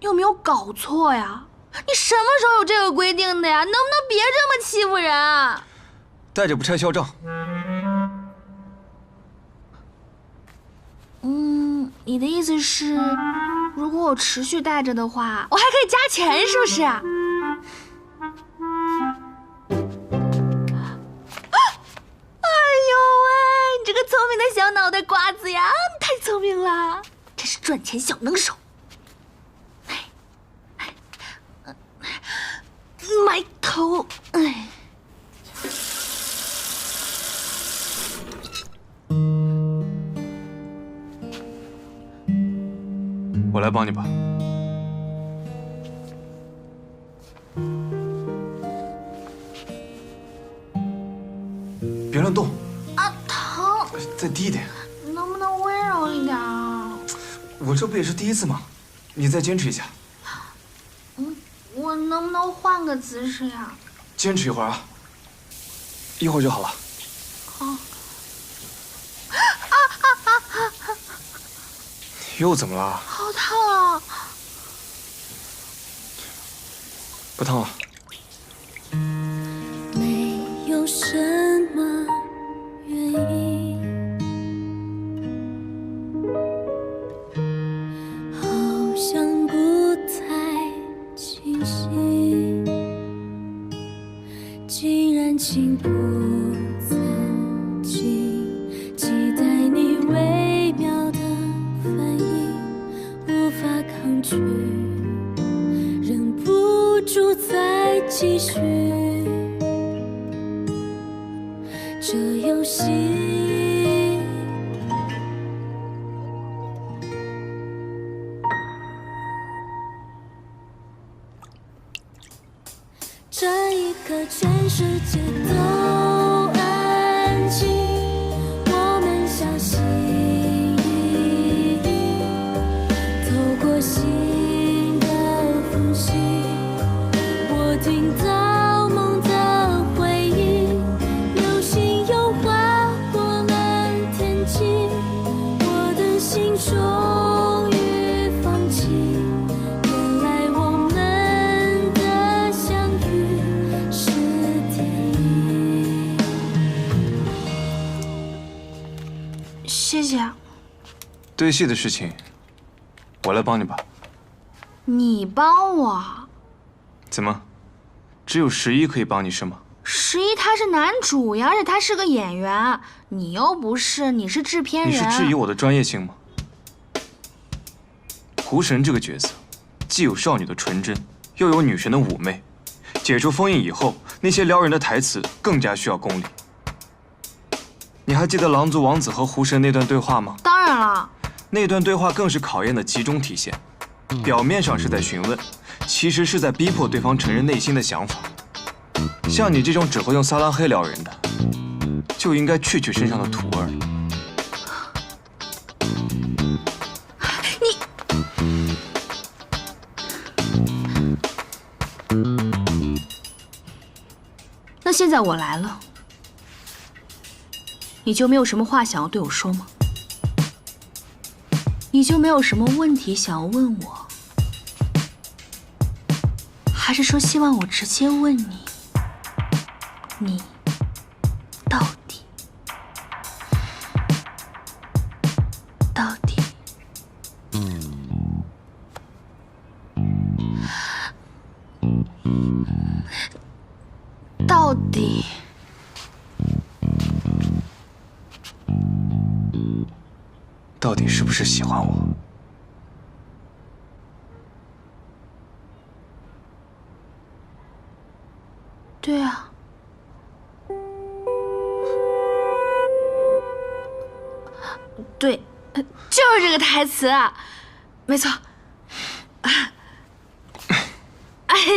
有没有搞错呀？你什么时候有这个规定的呀？能不能别这么欺负人啊？带着不拆销账。嗯，你的意思是，如果我持续带着的话，我还可以加钱，是不是？啊！哎呦喂，你这个聪明的小脑袋瓜子呀，太聪明了，真是赚钱小能手。头，哎，我来帮你吧，别乱动。啊，疼！再低一点。能不能温柔一点啊？我这不也是第一次吗？你再坚持一下。我能不能换个姿势呀？坚持一会儿啊，一会儿就好了。好。啊啊啊啊！又怎么了？好烫啊！不烫了。继续这游戏。这一刻，全世界都终于放弃。原来我们的相遇是天意。谢谢。对戏的事情，我来帮你吧。你帮我？怎么，只有十一可以帮你是吗？十一他是男主呀，而且他是个演员，你又不是，你是制片人。你是质疑我的专业性吗？狐神这个角色，既有少女的纯真，又有女神的妩媚。解除封印以后，那些撩人的台词更加需要功力。你还记得狼族王子和狐神那段对话吗？当然了，那段对话更是考验的集中体现。表面上是在询问，其实是在逼迫对方承认内心的想法。像你这种只会用撒拉黑撩人的，就应该去去身上的土味那现在我来了，你就没有什么话想要对我说吗？你就没有什么问题想要问我？还是说希望我直接问你？你到底到底？到底是不是喜欢我？对啊，对，就是这个台词，没错。哎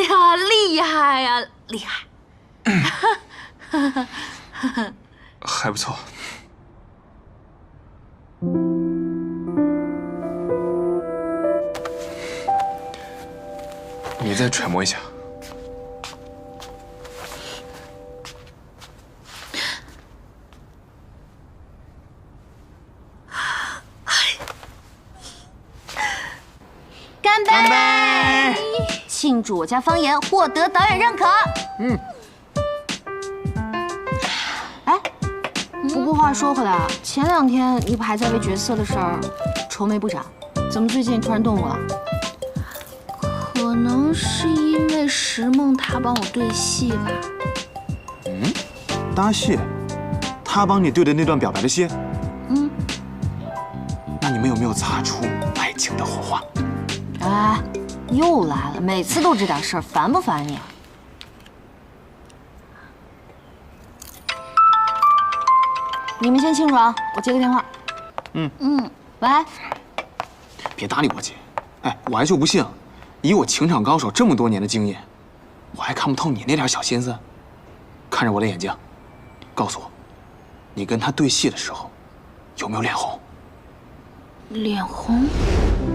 呀，厉害呀，厉害！还不错。再揣摩一下。干杯！干杯！庆祝我家方言获得导演认可。嗯。哎，不过话说回来啊，前两天你不还在为角色的事儿愁眉不展，怎么最近突然动了？可能是因为石梦他帮我对戏吧。嗯搭戏，他帮你对的那段表白的戏。嗯，那你们有没有擦出爱情的火花？哎，又来了，每次都这点事儿，烦不烦你？你们先庆祝啊，我接个电话。嗯嗯，喂，别搭理我姐。哎，我还就不信，以我情场高手这么多年的经验，我还看不透你那点小心思。看着我的眼睛，告诉我，你跟他对戏的时候，有没有脸红？脸红？